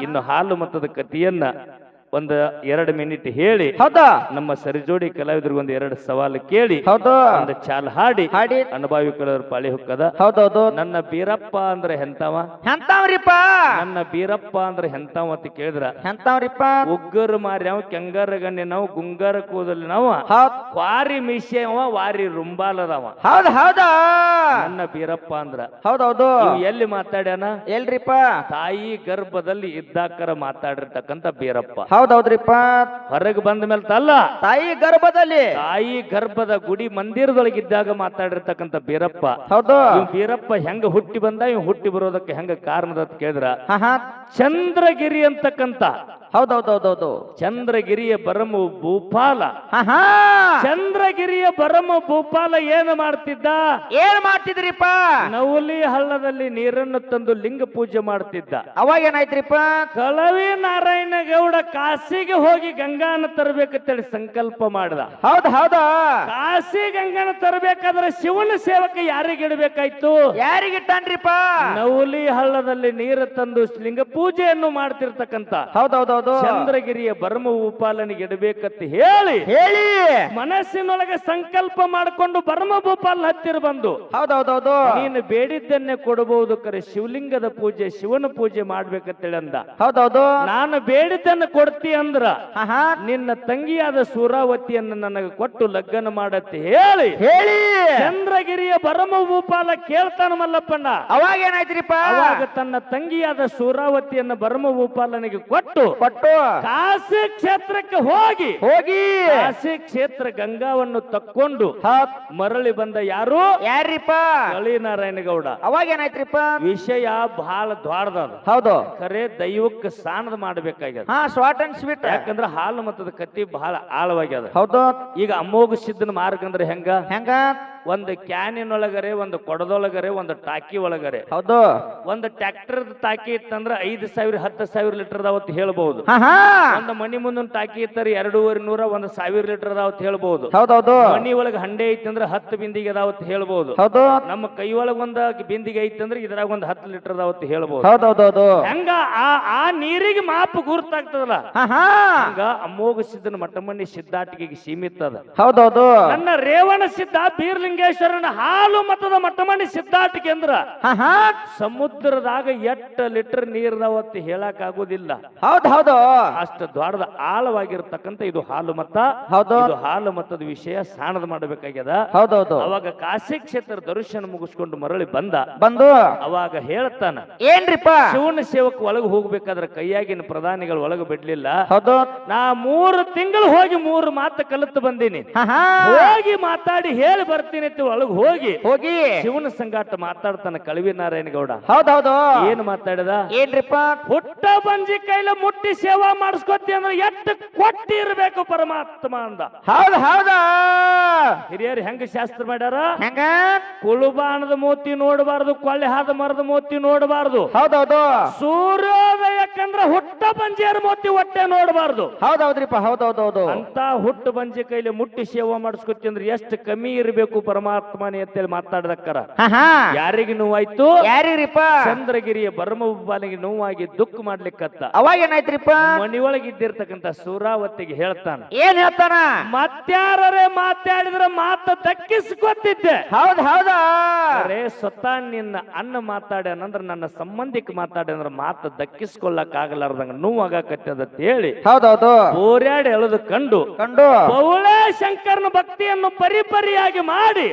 ಇನ್ನು ಹಾಲು ಮತದ ಕಥೆಯನ್ನ ಒಂದ್ ಎರಡು ಮಿನಿಟ್ ಹೇಳಿ. ಹೌದಾ? ನಮ್ಮ ಸರಿಜೋಡಿ ಕಲಾವಿದರಿಗೆ ಒಂದು ಎರಡು ಸವಾಲು ಕೇಳಿ. ಹೌದು. ಒಂದು ಚಾಲ್ ಹಾಡಿ. ಹಾಡಿ. ಅನುಭವಿ ಕಲಾವಿದ್ರ ಪಾಳಿ ಹುಕ್ಕದ. ಹೌದೌದು. ನನ್ನ ಬೀರಪ್ಪ ಅಂದ್ರೆ ಹೆಂತಾವ ಎಂತಾವ್ರಿಪ್ಪ? ನನ್ನ ಬೀರಪ್ಪ ಅಂದ್ರೆ ಹೆಂತಾವ ಅಂತ ಕೇಳಿದ್ರ? ಎಂತಾವ್ರಿಪ್ಪ? ಉಗ್ಗರ್ ಮಾರ್ಯಾವ ಕೆಂಗರ್ ಗಣ್ಯ ನಾವು ಗುಂಗರ ಕೂದಲ್ ನಾವು ಹೌದ್. ಕ್ವಾರಿ ಮೀಸೆವ ವಾರಿ ರುಂಬಾಲದವ. ಹೌದ್ ಹೌದಾ? ನನ್ನ ಬೀರಪ್ಪ ಅಂದ್ರ. ಹೌದೌದು. ಇವ್ ಎಲ್ಲಿ ಮಾತಾಡ್ಯಾನ? ಎಲ್ರಿಪ್ಪ? ತಾಯಿ ಗರ್ಭದಲ್ಲಿ ಇದ್ದಾಕರ ಮಾತಾಡಿರ್ತಕ್ಕಂತ ಬೀರಪ್ಪ. ಹೌದೌದ್ರಿಪ್ಪ. ಹೊರಗೆ ಬಂದ ಮೇಲೆ ತಲ್ಲ ತಾಯಿ ಗರ್ಭದಲ್ಲಿ. ತಾಯಿ ಗರ್ಭದ ಗುಡಿ ಮಂದಿರದೊಳಗಿದ್ದಾಗ ಮಾತಾಡಿರ್ತಕ್ಕಂಥ ಬೀರಪ್ಪ. ಹೌದು. ಬೀರಪ್ಪ ಹೆಂಗ ಹುಟ್ಟಿ ಬಂದ ಇವ್ ಹುಟ್ಟಿ ಬರೋದಕ್ಕೆ ಹೆಂಗ ಕಾರಣದ ಕೇಳಿದ್ರ. ಚಂದ್ರಗಿರಿ ಅಂತಕ್ಕಂತ ಹೌದೌದೌದೌದು. ಚಂದ್ರಗಿರಿಯ ಬರಮು ಭೂಪಾಲ. ಚಂದ್ರಗಿರಿಯ ಬರಮ ಭೂಪಾಲ ಏನು ಮಾಡ್ತಿದ್ದ? ಏನ್ ಮಾಡ್ತಿದ್ರಿಪ್ಪ? ನವಲಿ ಹಳ್ಳದಲ್ಲಿ ನೀರನ್ನು ತಂದು ಲಿಂಗ ಪೂಜೆ ಮಾಡ್ತಿದ್ದ. ಅವಾಗ ಏನಾಯ್ತ್ರಿಪ್ಪ? ಕಳವಿ ನಾರಾಯಣ ಗೌಡ ಕಾಶಿಗೆ ಹೋಗಿ ಗಂಗಾನ ತರಬೇಕಂತೇಳಿ ಸಂಕಲ್ಪ ಮಾಡ್ದ. ಹೌದ ಹೌದಾ. ಕಾಶಿ ಗಂಗಾನ ತರಬೇಕಾದ್ರೆ ಶಿವನ ಸೇವಕ ಯಾರಿಗೆ ಇಡಬೇಕಾಯ್ತು? ಯಾರಿಗಿಟ್ಟನ್ರಿಪ್ಪ ನವಲಿ ಹಳ್ಳದಲ್ಲಿ ನೀರು ತಂದು ಲಿಂಗ ಪೂಜೆಯನ್ನು ಮಾಡ್ತಿರ್ತಕ್ಕಂತ. ಹೌದೌದೌದು ಚಂದ್ರಗಿರಿಯ ಬರ್ಮ ಭೂಪಾಲನಿಗೆ ಇಡಬೇಕಂತ ಹೇಳಿ ಹೇಳಿ. ಮನಸ್ಸಿನೊಳಗೆ ಸಂಕಲ್ಪ ಮಾಡಿಕೊಂಡು ಬರ್ಮ ಭೂಪಾಲ್ ಹತ್ತಿರ ಬಂದು ಹೌದೌದೌದು. ನೀನು ಬೇಡಿದ್ದನ್ನೇ ಕೊಡಬಹುದು ಕರೆ ಶಿವಲಿಂಗದ ಪೂಜೆ ಶಿವನ ಪೂಜೆ ಮಾಡ್ಬೇಕಂತೇಳಿ ಅಂದ. ಹೌದೌದು. ನಾನು ಬೇಡಿದ್ದನ್ನು ಕೊಡ್ತಿ ಅಂದ್ರ ನಿನ್ನ ತಂಗಿಯಾದ ಸೂರಾವತಿಯನ್ನು ನನಗೆ ಕೊಟ್ಟು ಲಗ್ನ ಮಾಡತ್ತೆ ಹೇಳಿ. ಹೇಳಿ. ಚಂದ್ರಗಿರಿಯ ಬರಮ ಭೂಪಾಲ ಕೇಳ್ತಾನ ಮಲ್ಲಪ್ಪಣ್ಣ. ಅವಾಗ ಏನಾಯ್ತ್ರಿಪ್ಪ? ಅವಾಗ ತನ್ನ ತಂಗಿಯಾದ ಸೂರಾವತಿಯನ್ನು ಬರಮ ಭೂಪಾಲನಿಗೆ ಕೊಟ್ಟು ಪಟ್ಟು ಕಾಶಿ ಕ್ಷೇತ್ರಕ್ಕೆ ಹೋಗಿ ಹೋಗಿ ಕಾಶಿ ಕ್ಷೇತ್ರ ಗಂಗಾವನ್ನು ತಕ್ಕೊಂಡು ಮರಳಿ ಬಂದ ಯಾರು? ಯಾರಿಪ್ಪ ಕಳಿನಾರಾಯಣ ಗೌಡ ಅವಾಗ ಏನಾಯ್ತ್ರಿಪ್ಪ? ವಿಷಯ ಬಹಳ ದ್ವಾರದ ಹೌದು. ಖರೆ ದೈವಕ್ಕೆ ಸ್ನಾನದ ಮಾಡ್ಬೇಕಾಗ್ಯದ. ಹಾ ಶಾರ್ಟ್ ಅಂಡ್ ಸ್ವೀಟ್. ಯಾಕಂದ್ರೆ ಹಾಲು ಮತ್ತದ ಕತ್ತಿ ಬಹಳ ಆಳವಾಗ್ಯದ. ಹೌದು. ಈಗ ಅಮೋಘ ಸಿದ್ಧನ ಮಾರ್ಗ ಅಂದ್ರೆ ಹೆಂಗ? ಹೆಂಗ? ಒಂದು ಕ್ಯಾನಿನೊಳಗರೆ ಒಂದು ಕೊಡದೊಳಗರೆ ಒಂದು ಟಾಕಿ ಒಳಗರೆ. ಹೌದು. ಒಂದು ಟ್ರ್ಯಾಕ್ಟರ್ ಟಾಕಿ ಇತ್ತಂದ್ರ ಐದು ಸಾವಿರ ಹತ್ತು ಸಾವಿರ ಲೀಟರ್ ಅವತ್ತು ಹೇಳ್ಬಹುದು ಒಂದು ಮನಿ ಮುಂದೊಂದು ಟಾಕಿ ಇತ್ತಾರೆ ಎರಡೂವರೆ ನೂರ ಒಂದು ಸಾವಿರ ಲೀಟರ್ ಅದಾವತ್ ಹೇಳ್ಬಹುದು ಹೌದೌದು ಮನಿ ಒಳಗೆ ಹಂಡೆ ಐತಂದ್ರ ಅಂದ್ರೆ ಹತ್ತು ಬಿಂದಿಗೆ ಅದಾವತ್ ಹೇಳ್ಬಹುದು ಹೌದು. ನಮ್ಮ ಕೈ ಒಳಗ ಒಂದ ಬಿಂದಿಗೆ ಐತಂದ್ರ ಅಂದ್ರೆ ಇದ್ರಾಗ ಒಂದು ಹತ್ತು ಲೀಟರ್ ಅದಾವತ್ ಹೇಳ್ಬಹುದು ಹೌದೌದು ಹೆಂಗ ಆ ನೀರಿಗೆ ಮಾಪು ಗುರುತಾಗ್ತದಲ್ಲ? ಹಂಗ ಅಮೋಘ ಸಿದ್ಧನ ಮಟ್ಟಮಣ್ಣಿ ಸಿದ್ಧಾಟಿಗೆ ಸೀಮಿತ ಅದ. ಹೌದೌದು ನನ್ನ ರೇವಣ ಸಿದ್ಧ ಬೀರ್ಲಿಂಗೇಶ್ವರನ ಹಾಲು ಮತದ ಮಟ್ಟಮಣಿ ಸಿದ್ಧಾಟ ಕೇಂದ್ರ. ಸಮುದ್ರದಾಗ ಎಟ್ಟ ಲೀಟರ್ ನೀರ್ದಾವತ್ತು ಹೇಳಕ್ ಆಗುದಿಲ್ಲ. ಹೌದ್ ಹೌದು. ಅಷ್ಟು ದೊಡ್ಡದ ಆಳವಾಗಿರ್ತಕ್ಕಂಥ ಇದು ಹಾಲು ಮತ ಹೌದು. ಇದು ಹಾಲು ಮತದ ವಿಷಯ ಸ್ನಾನದ ಮಾಡಬೇಕಾಗ್ಯದ. ಹೌದೌದು. ಅವಾಗ ಕಾಶಿ ಕ್ಷೇತ್ರ ದರ್ಶನ ಮುಗಿಸ್ಕೊಂಡು ಮರಳಿ ಬಂದ. ಬಂದು. ಅವಾಗ ಹೇಳ್ತಾನ ಏನ್ರಿಪ್ಪ? ಶಿವನ ಸೇವಕ ಒಳಗೆ ಹೋಗ್ಬೇಕಾದ್ರೆ ಕೈಯಾಗಿನ ಪ್ರಧಾನಿಗಳು ಒಳಗೆ ಬಿಡ್ಲಿಲ್ಲ. ಹೌದು. ನಾ ಮೂರು ತಿಂಗಳು ಹೋಗಿ ಮೂರು ಮಾತು ಕಲಿತು ಬಂದೀನಿ. ಹೋಗಿ ಮಾತಾಡಿ ಹೇಳಿ ಬರ್ತೀನಿ. ಅಂತ ಒಳಗೆ ಹೋಗಿ ಹೋಗಿ. ಶಿವನ ಸಂಗಾಟ ಮಾತಾಡ್ತಾನ ಕಳವಿ ನಾರಾಯಣ ಗೌಡ. ಹೌದೌದು. ಏನು ಮಾತಾಡದ? ಏನ್ರಿಪ್ಪ? ಹುಟ್ಟ ಬಂಜಿ ಕೈಲ ಮುಟ್ಟಿ ಸೇವಾ ಮಾಡಿಸ್ಕೊತಿ ಅಂದ್ರೆ ಎಷ್ಟು ಕೊಟ್ಟಿ ಇರ್ಬೇಕು ಪರಮಾತ್ಮ ಅಂದ. ಹೌದ ಹೌದ. ಹಿರಿಯರು ಹೆಂಗ ಶಾಸ್ತ್ರ ಮಾಡ್ಯಾರ? ಹೆಂಗ? ಕುಳುಬಾಣದ ಮೂತಿ ನೋಡಬಾರದು ಕೊಳ್ಳೆ ಹಾದ ಮರದ ಮೋತಿ ನೋಡಬಾರದು. ಹೌದೌದು. ಸೂರ್ಯೋದಯಕ್ಕಂದ್ರ ಹುಟ್ಟ ಬಂಜಿಯರ್ ಮೋತಿ ಹೊಟ್ಟೆ ನೋಡಬಾರ್ದು. ಹೌದೌದ್ರಿಪ್ಪ ಹೌದೌದೌದು. ಅಂತ ಹುಟ್ಟು ಬಂಜಿ ಕೈಲಿ ಮುಟ್ಟಿ ಸೇವಾ ಮಾಡಿಸ್ಕೊತಿಂದ್ರೆ ಎಷ್ಟು ಕಮ್ಮಿ ಇರಬೇಕು ಪರಮಾತ್ಮನೇ ಅಂತೇಳಿ ಮಾತಾಡ್ದಕ್ಕರ. ಯಾರಿಗೆ ನೋವಾಯ್ತು? ಯಾರಿಗ್ರಿಪ್ಪ ಚಂದ್ರಗಿರಿಯ ಬರಮಬಾಲಿಗೆ ನೋವಾಗಿ ದುಃಖ ಮಾಡ್ಲಿಕ್ಕತ್ತ. ಅವಾಗ ಏನಾಯ್ತ್ರಿಪ್ಪ? ಮನಿಯೊಳಗಿದ್ದಿರ್ತಕ್ಕಂಥ ಸೂರಾವತಿಗೆ ಹೇಳ್ತಾನ. ಏನ್ ಹೇಳ್ತಾನ? ಮತ್ಯಾರರೇ ಮಾತಾಡಿದ್ರೆ ಮಾತ ದಕ್ಕಿಸ್ಕೊತಿದ್ದೆ. ಹೌದ್ ಹೌದಾ? ರೇ ಸ್ವತಃ ನಿನ್ನ ಅನ್ನ ಮಾತಾಡ್ಯಾನಂದ್ರ ನನ್ನ ಸಂಬಂಧಿಕ ಮಾತಾಡ್ಯಾನಂದ್ರ ಮಾತು ದಕ್ಕಿಸ್ಕೊಳ್ಳಕ್ ಆಗಲಾರ್ದಂಗ ನೋವಾಗಕತ್ತದ ಅಂತ ಹೇಳಿ ಹೌದೌದು. ಓರ್ಯಾಡಿ ಎಳೆದು ಕಂಡು ಕಂಡು. ಬೌಳೆ ಶಂಕರನ ಭಕ್ತಿಯನ್ನು ಪರಿಪರಿಯಾಗಿ ಮಾಡಿ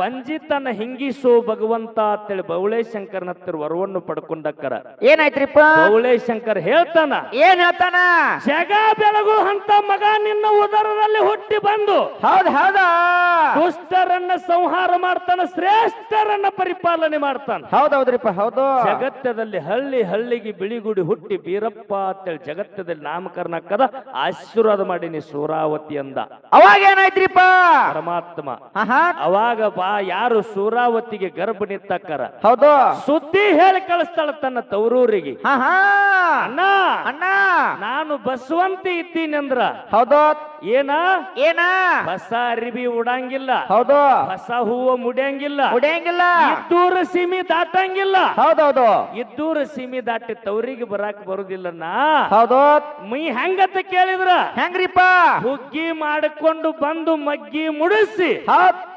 ಪಂಜಿತನ ಹಿಂಗಿಸೋ ಭಗವಂತ ಅಂತೇಳಿ ಬೌಳೆ ಶಂಕರನ ಹತ್ತಿರ ವರವನ್ನು ಪಡ್ಕೊಂಡಕ್ಕರ. ಏನಾಯ್ತ್ರಿಪ್ಪ? ಬೌಳೆ ಶಂಕರ್ ಹೇಳ್ತಾನ ಏನ್ ಹೇಳ್ತಾನ? ಜಗ ಬೆಳಗು ಅಂತ ಮಗ ನಿನ್ನ ಉದರದಲ್ಲಿ ಹುಟ್ಟಿ ಬಂದು ಹೌದ್ ಹೌದಾ? ದುಷ್ಟರನ್ನ ಸಂಹಾರ ಮಾಡ್ತಾನ ಶ್ರೇಷ್ಠರನ್ನ ಪರಿಪಾಲನೆ ಮಾಡ್ತಾನ. ಹೌದೌದ್ರಿಪ್ಪ ಹೌದು. ಜಗತ್ತದಲ್ಲಿ ಹಳ್ಳಿ ಹಳ್ಳಿಗೆ ಬಿಳಿಗುಡಿ ಹುಟ್ಟಿ ಬೀರಪ್ಪ ಅಂತೇಳಿ ಜಗತ್ತದಲ್ಲಿ ನಾಮಕರಣ ಕದ ಆಶೀರ್ವಾದ ಮಾಡೀನಿ ಸೂರಾವತಿ ಅಂದ. ಅವಾಗ ಏನಾಯ್ತ್ರಿಪ್ಪ? ಪರಮಾತ್ಮ. ಅವಾಗ ಬಾ ಯಾರು ಸೂರಾವತಿಗೆ ಗರ್ಭ ನಿತ್ತಕ್ಕರ ಹೌದು. ಸುದ್ದಿ ಹೇಳಿ ಕಳಿಸ್ತಾಳ ತನ್ನ ತವರೂರಿಗೆ. ಅಣ್ಣ. ಅಣ್ಣ. ನಾನು ಬಸವಂತಿ ಇದ್ದೀನಿ ಅಂದ್ರ. ಹೌದು. ಏನ? ಏನ? ಹೊಸ ಅರಿವಿ ಉಡಂಗಿಲ್ಲ. ಹೌದು. ಹೊಸ ಹೂವು ಮುಡಿಯಂಗಿಲ್ಲ. ಮುಡಿಯಂಗಿಲ್ಲ. ಇದ್ದೂರ ಸೀಮಿ ದಾಟಂಗಿಲ್ಲ. ಹೌದೌದು. ಇದ್ದೂರ ಸೀಮಿ ದಾಟಿ ತವರಿಗೆ ಬರಾಕ್ ಬರುದಿಲ್ಲನ? ಹೌದು. ಮೈ ಹೆಂಗತ್ತ ಕೇಳಿದ್ರ? ಹೆಂಗ್ರಿಪ್ಪ? ಹುಗ್ಗಿ ಮಾಡಿಕೊಂಡು ಬಂದು ಮಗ್ಗಿ ಮುಡಿಸಿ. ಹೌದ್.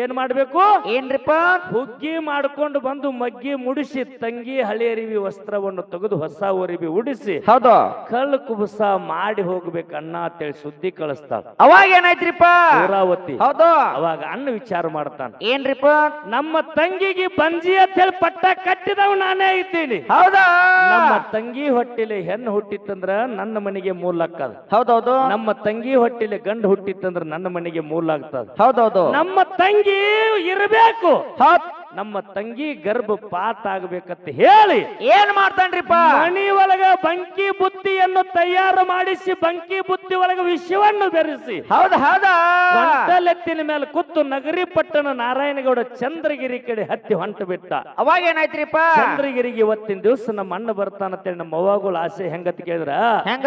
ಏನ್ ಮಾಡ್ಬೇಕು? ಏನ್ರಿಪ್ಪ? ಹುಗ್ಗಿ ಮಾಡ್ಕೊಂಡು ಬಂದು ಮಗ್ಗಿ ಮುಡಿಸಿ ತಂಗಿ ಹಳೆ ಅರಿವಿ ವಸ್ತ್ರವನ್ನು ತೆಗೆದು ಹೊಸ ಅರಿವಿ ಉಡಿಸಿ ಹೌದು. ಕಲ್ಲು ಕುಬಸ ಮಾಡಿ ಹೋಗ್ಬೇಕು ಅಣ್ಣ ಅಂತೇಳಿ ಸುದ್ದಿ ಕಳಿಸ್ತಾಳ. ಅವಾಗ ಏನಾಯ್ತ್ರಿಪ್ಪ? ಊರಾವತಿ ಹೌದು. ಅವಾಗ ಅಣ್ಣ ವಿಚಾರ ಮಾಡ್ತಾನ. ಏನ್ರಿಪ್ಪ? ನಮ್ಮ ತಂಗಿಗೆ ಬಂಜಿ ಅಂತ ಹೇಳಿ ಪಟ್ಟ ಕಟ್ಟಿದವ್ ನಾನೇ ಇದ್ದೀನಿ. ಹೌದಾ. ನಮ್ಮ ತಂಗಿ ಹೊಟ್ಟಿಲಿ ಹೆಣ್ಣು ಹುಟ್ಟಿತ್ತಂದ್ರ ನನ್ನ ಮನೆಗೆ ಮೂಲಾಕ್ಕದ ಹೌದೌದು. ನಮ್ಮ ತಂಗಿ ಹೊಟ್ಟಿಲಿ ಗಂಡು ಹುಟ್ಟಿತ್ತಂದ್ರ ನನ್ನ ಮನೆಗೆ ಮೂಲ ಆಗ್ತದ. ಹೌದೌದು. ನಮ್ಮ ತಂಗಿ ಇರಬೇಕು. ಹೌದ್ ನಮ್ಮ ತಂಗಿ ಗರ್ಭ ಪಾತ್ ಆಗ್ಬೇಕಂತ ಹೇಳಿ ಏನ್ ಮಾಡ್ತಾನ್ರಿಪ್ಪ? ಮನಿ ಒಳಗ ಬಂಕಿ ಬುತ್ತಿಯನ್ನು ತಯಾರು ಮಾಡಿಸಿ ಬಂಕಿ ಬುತ್ತಿ ಒಳಗ ವಿಷವನ್ನು ಬೆರೆಸಿ ಹೌದ ಹೌದಾ. ಗಂಟಲೆತ್ತಿನ ಮೇಲೆ ಕೂತು ನಗರಿ ಪಟ್ಟಣ ನಾರಾಯಣಗೌಡ ಚಂದ್ರಗಿರಿ ಕಡೆ ಹತ್ತಿ ಹೊಂಟು ಬಿಟ್ಟ. ಅವಾಗ ಏನಾಯ್ತ್ರಿಪ್ಪ? ಚಂದ್ರಗಿರಿಗೆ ಇವತ್ತಿನ ದಿವಸ ನಮ್ಮ ಅಣ್ಣ ಬರ್ತಾನಂತೇಳಿ ನಮ್ಮ ಅವ್ವಾಗಳ ಆಸೆ ಹೆಂಗತ್ ಕೇಳಿದ್ರ? ಹೆಂಗ?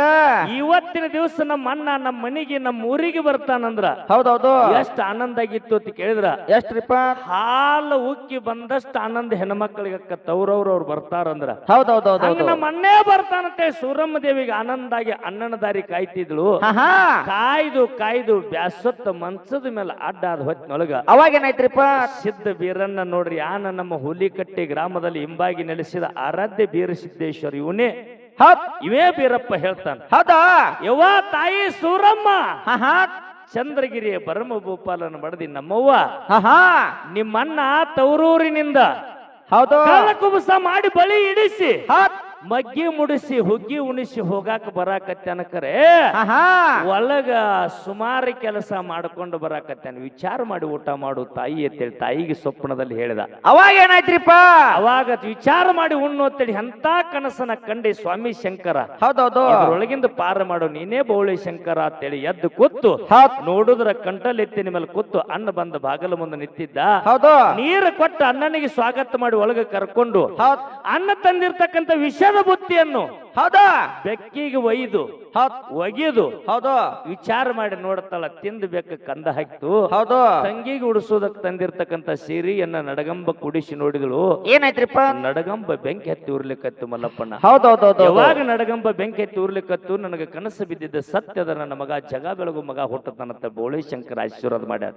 ಇವತ್ತಿನ ದಿವಸ ನಮ್ಮ ಅಣ್ಣ ನಮ್ಮ ಮನಿಗೆ ನಮ್ಮ ಊರಿಗೆ ಬರ್ತಾನಂದ್ರ. ಹೌದೌದು. ಎಷ್ಟು ಆನಂದ ಆಗಿತ್ತು ಅಂತ ಕೇಳಿದ್ರ? ಎಷ್ಟ್ರಿಪ್ಪ? ಹಾಲು ಉಕ್ಕಿ ಬಂದಷ್ಟು ಆನಂದ ಹೆಣ್ಮಕ್ಳಿಗೆ ತವ್ರವ್ರ ಅವ್ರು ಬರ್ತಾರಂದ್ರ. ಹೌದೌದೌದು ಹಂಗ ನಮ್ಮ ಅಣ್ಣೇ ಬರ್ತಾನಂತೆ ಸೂರಮ್ಮ ದೇವಿಗೆ ಆನಂದಾಗಿ ಅಣ್ಣನ ದಾರಿ ಕಾಯ್ತಿದ್ಳು ಕಾಯ್ದು ಕಾಯ್ದು ಬ್ಯಾಸತ್ತ ಮಂಚದ ಮೇಲೆ ಅಡ್ಡಾದ ಹೊತ್ತಿನೊಳಗ ಅವಾಗ ಏನಾಯ್ತ್ರಿಪ್ಪ ಸಿದ್ಧ ಬೀರನ್ನ ನೋಡ್ರಿ ಆನ ನಮ್ಮ ಹುಲಿಕಟ್ಟಿ ಗ್ರಾಮದಲ್ಲಿ ಹಿಂಬಾಗಿ ನೆಲೆಸಿದ ಆರಾಧ್ಯ ಬೀರಸಿದ್ದೇಶ್ವರ ಇವನೇ. ಇವೇ ಬೀರಪ್ಪ ಹೇಳ್ತಾನ. ಹೌದಾ? ಯವ್ವ ತಾಯಿ ಸೂರಮ್ಮ. ಚಂದ್ರಗಿರಿಯ ಪರಮ ಭೂಪಾಲನ ಬಡದಿ ನಮ್ಮವ್ವ ನಿಮ್ಮಣ್ಣ ತವರೂರಿನಿಂದ ಹೌದು. ಕುಬಸ ಮಾಡಿ ಬಳಿ ಇಡಿಸಿ. ಮಗ್ಗಿ ಮುಡಿಸಿ ಹುಗ್ಗಿ ಉಣಿಸಿ ಹೋಗಾಕ ಹಾ ಒಳಗ ಸುಮಾರು ಕೆಲಸ ಮಾಡ್ಕೊಂಡು ಬರಾಕತ್ಯಾನ ವಿಚಾರ ಮಾಡಿ ಊಟ ಮಾಡು ತಾಯಿ ಅಂತೇಳಿ ತಾಯಿಗೆ ಸ್ವಪ್ನದಲ್ಲಿ ಹೇಳಿದ. ಅವಾಗ ಏನಾಯ್ತ್ರಿಪ್ಪ? ಅವಾಗ ವಿಚಾರ ಮಾಡಿ ಉಣ್ಣು ಅಂತೇಳಿ ಎಂತ ಕನಸನ ಕಂಡಿ ಸ್ವಾಮಿ ಶಂಕರ. ಹೌದೌದು. ಅದ್ರೊಳಗಿಂದ ಪಾರ ಮಾಡು ನೀನೇ ಬೌಳಿ ಶಂಕರ ಅಂತೇಳಿ ಎದ್ದು ಕೂತು ನೋಡುದ್ರ ಕಂಟಲೆತ್ತಿನ ಮೇಲೆ ಕೂತು ಅನ್ನ ಬಂದ ಬಾಗಲ ಮುಂದೆ ನಿಂತಿದ್ದ. ಹೌದು. ನೀರು ಕೊಟ್ಟು ಅಣ್ಣನಿಗೆ ಸ್ವಾಗತ ಮಾಡಿ ಒಳಗೆ ಕರ್ಕೊಂಡು ಅನ್ನ ತಂದಿರ್ತಕ್ಕಂಥ ವಿಷದ ಬುತ್ತಿಯನ್ನು ಹೌದಾ? ಬೆಕ್ಕಿಗೆ ಒಯ್ದು ಹೌದ್. ಒಗೆದು ಹೌದು. ವಿಚಾರ ಮಾಡಿ ನೋಡತ್ತಲ್ಲ ತಿಂದು ಬೆಕ್ಕ ಕಂದ ಹಾಕ್ತು. ಹೌದು. ತಂಗಿಗೆ ಉಡಿಸೋದಕ್ ತಂದಿರ್ತಕ್ಕಂಥ ಸೀರೆಯನ್ನ ನಡಗಂಬ ಕುಡಿಸಿ ನೋಡಿದಳು. ಏನಾಯ್ತ್ರಿಪ್ಪ? ನಡಗಂಬ ಬೆಂಕಿ ಹತ್ತಿ ಉರ್ಲಿಕ್ಕತ್ತು ಮಲ್ಲಪ್ಪಣ್ಣ. ಹೌದೌದೌದು ಯಾವಾಗ ನಡಗಂಬ ಬೆಂಕಿ ಹತ್ತಿ ಉರ್ಲಿಕ್ಕತ್ತು ನನಗೆ ಕನಸು ಬಿದ್ದಿದ್ದ ಸತ್ಯದ ನನ್ನ ಮಗ ಜಗ ಬೆಳಗು ಮಗ ಹುಟ್ಟತನಂತ ಬೋಳಿ ಶಂಕರ ಆಶೀರ್ವಾದ ಮಾಡ್ಯಾರ.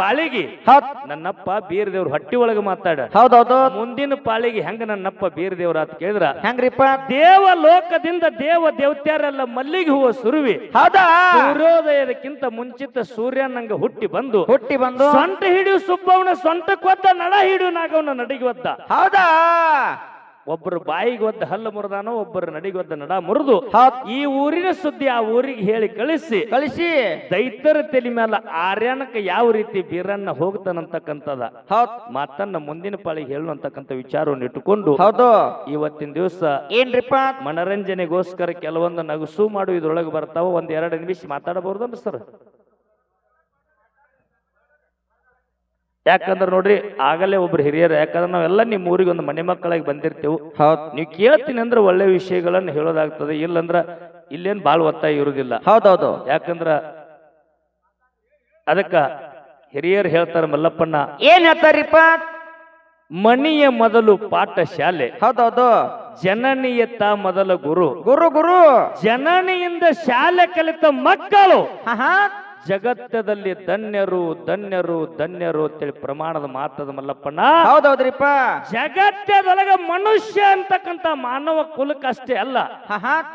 ಪಾಳಿಗೆ ಹೌದ್. ನನ್ನಪ್ಪ ಬೀರದೇವ್ರ ಹಟ್ಟಿ ಒಳಗ ಮಾತಾಡ. ಹೌದೌದು. ಮುಂದಿನ ಪಾಳಿಗೆ ಹೆಂಗ ನನ್ನಪ್ಪ ಬೀರದೇವ್ರ ಅಂತ ಕೇಳಿದ್ರ. ಹೆಂಗ್ರಿಪ್ಪ? ದೇವ ಲೋಕದಿಂದ ದೇವ ದೇವತ್ಯಾರೆಲ್ಲ ಮಲ್ಲಿಗೆ ಹೂವು ಸುರುವಿ ಹೌದಾ? ಸೂರ್ಯೋದಯದಕ್ಕಿಂತ ಮುಂಚಿತ ಸೂರ್ಯ ನಂಗೆ ಹುಟ್ಟಿ ಬಂದು ಹುಟ್ಟಿ ಬಂದು? ಸೊಂಟ ಹಿಡಿಯು ಸುಬ್ಬವನ ಸೊಂಟಕ್ಕೊದ್ದ ನಡ ಹಿಡಿಯು ನಾಗವನ ನಡಿಗೆ ಒದ್ದ. ಹೌದಾ? ಒಬ್ಬರು ಬಾಯಿಗೆ ಒದ್ದ ಹಲ್ಲು ಮುರಿದಾನೋ ಒಬ್ಬರು ನಡಿಗೆ ಒದ್ದ ನಡ ಮುರಿದು ಈ ಊರಿನ ಸುದ್ದಿ ಆ ಊರಿಗೆ ಹೇಳಿ ಕಳಿಸಿ. ಕಳಿಸಿ. ದೈತ್ಯರ ತಲೆ ಮೇಲೆ ಆರ್ಯಾನಕ್ಕೆ ಯಾವ ರೀತಿ ಬೀರನ್ನ ಹೋಗ್ತಾನಂತಕ್ಕಂಥದ ಹೌದ್. ಮಾತನ್ನ ಮುಂದಿನ ಪಾಳಿಗೆ ಹೇಳು ಅಂತಕ್ಕಂಥ ವಿಚಾರವನ್ನು ಇಟ್ಟುಕೊಂಡು ಹೌದು. ಇವತ್ತಿನ ದಿವಸ ಏನ್ರಿಪ್ಪ? ಮನರಂಜನೆಗೋಸ್ಕರ ಕೆಲವೊಂದು ನಗಸು ಮಾಡು ಇದ್ರೊಳಗೆ ಬರ್ತಾವ ಒಂದ್ ಎರಡು ನಿಮಿಷ ಮಾತಾಡಬಹುದು ಸರ್? ಯಾಕಂದ್ರೆ ನೋಡ್ರಿ ಆಗಲೇ ಒಬ್ರು ಹಿರಿಯರು ಯಾಕಂದ್ರೆ ನಾವೆಲ್ಲ ನಿಮ್ಮ ಊರಿಗೆ ಒಂದು ಮನೆ ಮಕ್ಕಳಾಗಿ ಬಂದಿರ್ತೇವೆ. ಹೌದ್. ನೀವು ಕೇಳ್ತೀನಿ ಅಂದ್ರೆ ಒಳ್ಳೆ ವಿಷಯಗಳನ್ನು ಹೇಳೋದಾಗ್ತದೆ ಇಲ್ಲಂದ್ರ ಇಲ್ಲೇನ್ ಬಾಳ್ ಒತ್ತಾಯ ಇರುವುದಿಲ್ಲ ಹೌದೌದು. ಯಾಕಂದ್ರ ಅದಕ್ಕ ಹಿರಿಯರು ಹೇಳ್ತಾರ ಮಲ್ಲಪ್ಪಣ್ಣ ಏನ್ ಹೇಳ್ತಾರಿಪ್ಪ? ಮಣಿಯ ಮೊದಲು ಪಾಠ ಶಾಲೆ ಹೌದೌದು. ಜನನಿಯತ್ತ ಮೊದಲ ಗುರು ಗುರು ಗುರು. ಜನನಿಯಿಂದ ಶಾಲೆ ಕಲಿತ ಮಕ್ಕಳು. ಹಾ ಹಾ. ಜಗತ್ತದಲ್ಲಿ ಧನ್ಯರು ಧನ್ಯರು ಧನ್ಯರು ಅಂತೇಳಿ ಪ್ರಮಾಣದ ಮಾತದ ಮಲ್ಲಪ್ಪಣ್ಣ. ಹೌದೌದ್ರಿಪ್ಪ. ಜಗತ್ತದೊಳಗ ಮನುಷ್ಯ ಅಂತಕ್ಕಂತ ಮಾನವ ಕುಲಕ್ಕೆ ಅಷ್ಟೇ ಅಲ್ಲ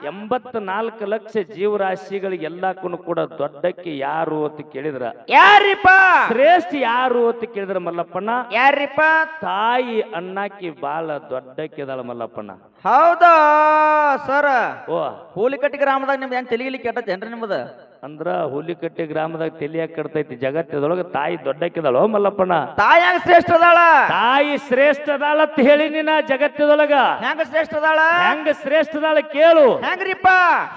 ಎಂಬತ್ ನಾಲ್ಕು ಲಕ್ಷ ಜೀವರಾಶಿಗಳಿಗೆಲ್ಲಕ್ಕೂ ಕೂಡ ದೊಡ್ಡಕ್ಕೆ ಯಾರು ಅಂತ ಕೇಳಿದ್ರ. ಯಾರಿಪ್ಪ ಶ್ರೇಷ್ಠ ಯಾರು ಅಂತ ಕೇಳಿದ್ರ ಮಲ್ಲಪ್ಪಣ್ಣ. ಯಾರಿಪ್ಪ ತಾಯಿ ಅಣ್ಣಾಕಿ ಬಾಳ ದೊಡ್ಡಕ್ಕಿದಾಳ ಮಲ್ಲಪ್ಪಣ್ಣ. ಹೌದಾ ಸರ್? ಓ. ಹೂಲಿಕಟ್ಟಿ ಗ್ರಾಮದಾಗ ನಿಮ್ದು ಹೆಂಗ್ ತೆಲಿಗಿಲಿ ಜನರ ನಿಮ್ದು? ಅಂದ್ರ ಹುಲಿಕಟ್ಟೆ ಗ್ರಾಮದಾಗ ತಲಿಯಾಗ ಕಡ್ತೈತಿ? ಜಗತ್ತದೊಳಗ ತಾಯಿ ದೊಡ್ಡಕ್ಕಿದಾಳೋ ಮಲ್ಲಪ್ಪಣ್ಣ? ತಾಯಾಗ ಶ್ರೇಷ್ಠ ಅದಾಳ ತಾಯಿ ಶ್ರೇಷ್ಠ ಅಂತ ಹೇಳಿ ನೀನ ಜಗತ್ತದೊಳಗ ಹೆಂಗ ಶ್ರೇಷ್ಠ ಅದಾಳ ಹೆಂಗ ಶ್ರೇಷ್ಠ ಅದಾಳ ಕೇಳು. ಹೆಂಗ್ರಿಪ್ಪ